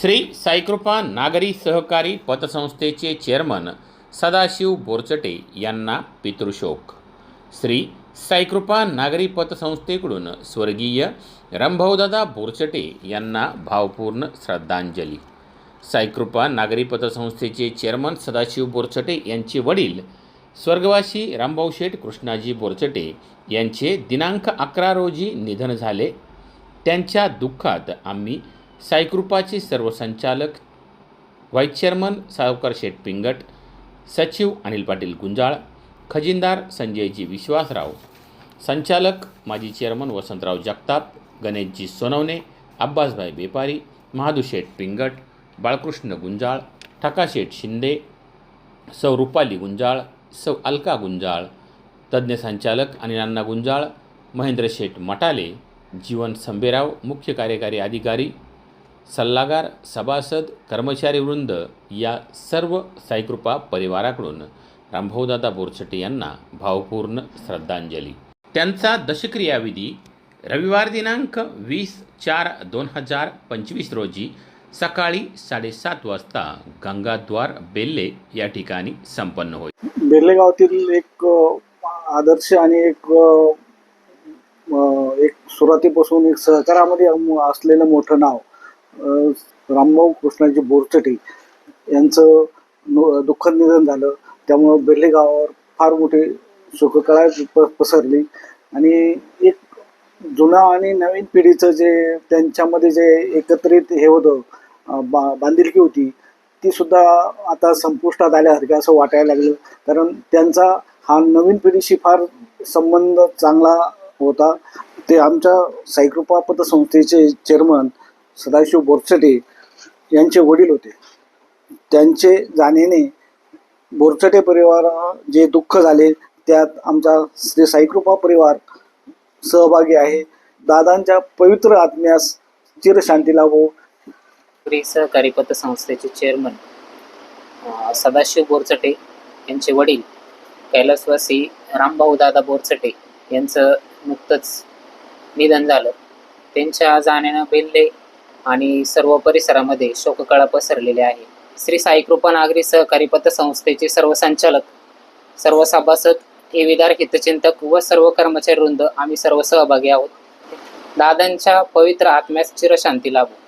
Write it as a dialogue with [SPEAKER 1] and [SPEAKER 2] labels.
[SPEAKER 1] श्री साईकृपा नागरी सहकारी पतसंस्थेचे चेअरमन सदाशिव बोरचटे यांना पितृशोक. श्री साईकृपा नागरी पतसंस्थेकडून स्वर्गीय रंभाऊदादा बोरचटे यांना भावपूर्ण श्रद्धांजली. साईकृपा नागरी पतसंस्थेचे चेअरमन सदाशिव बोरचटे यांचे वडील स्वर्गवासी रामभाऊ शेठ कृष्णाजी बोरचटे यांचे दिनांक अकरा रोजी निधन झाले. त्यांच्या दुःखात आम्ही साईकृपाचे सर्व संचालक व्हाईस चेअरमन सावकार शेठ पिंगट सचिव अनिल पाटील गुंजाळ खजिनदार संजयजी विश्वासराव संचालक माजी चेअरमन वसंतराव जगताप गणेशजी सोनवणे अब्बासभाई बेपारी महादूशेठ पिंगट बाळकृष्ण गुंजाळ ठकाशेठ शिंदे सौ रुपाली गुंजाळ सौ अलका गुंजाळ तज्ज्ञ संचालक अनिलांना गुंजाळ महेंद्र शेठ मटाले जीवन संबेराव मुख्य कार्यकारी अधिकारी सल्लागार सभासद कर्मचारी वृंद या सर्व साईकृपा परिवाराकडून रामभाऊदादा बोरचटे यांना भावपूर्ण श्रद्धांजली. त्यांचा दशक्रियाविधी रविवार दिनांक वीस चार दोन हजार पंचवीस रोजी सकाळी साडेसात वाजता गंगाद्वार बेल्ले या ठिकाणी संपन्न होईल
[SPEAKER 2] बेर्ले गावातील एक आदर्श आणि एक एक सुरुवातीपासून एक सहकारामध्ये असलेलं मोठं नाव रामभाऊ कृष्णाजी बोरचटे यांचं दुःखद निधन झालं. त्यामुळं बेर्ले गावावर फार मोठी शोककळा प- पसरली. आणि एक जुना आणि नवीन पिढीचं जे त्यांच्यामध्ये जे एकत्रित हे होतं बा बांधिलकी होती ती सुद्धा आता संपुष्टात आल्यासारखं असं वाटायला लागलं. कारण त्यांचा हा नवीन पिढीशी फार संबंध चांगला होता. ते आमच्या साईकृपा पतसंस्थेचे चेअरमन सदाशिव बोरचटे यांचे वडील होते. त्यांचे जाण्याने बोरचटे परिवार जे दुःख झाले त्यात आमचा श्री साईकृपा परिवार सहभागी आहे. दादांच्या पवित्र आत्म्यास चिरशांती लाभो.
[SPEAKER 3] श्री सहकारी पतसंस्थेचे चेअरमन सदाशिव बोरचटे यांचे वडील कैलासवासी रामभाऊ दादा बोरचटे यांचं नुकतंच निधन झालं. त्यांच्या जाण्यानं बेल्ले आणि सर्व परिसरामध्ये शोककळा पसरलेली आहे. श्री साईकृपा नागरी सहकारी पतसंस्थेचे सर्व संचालक सर्व सभासद ठेवीदार हितचिंतक व सर्व कर्मचारी वृंद आम्ही सर्व सहभागी आहोत. दादांच्या पवित्र आत्म्यास चिरशांती लाभो.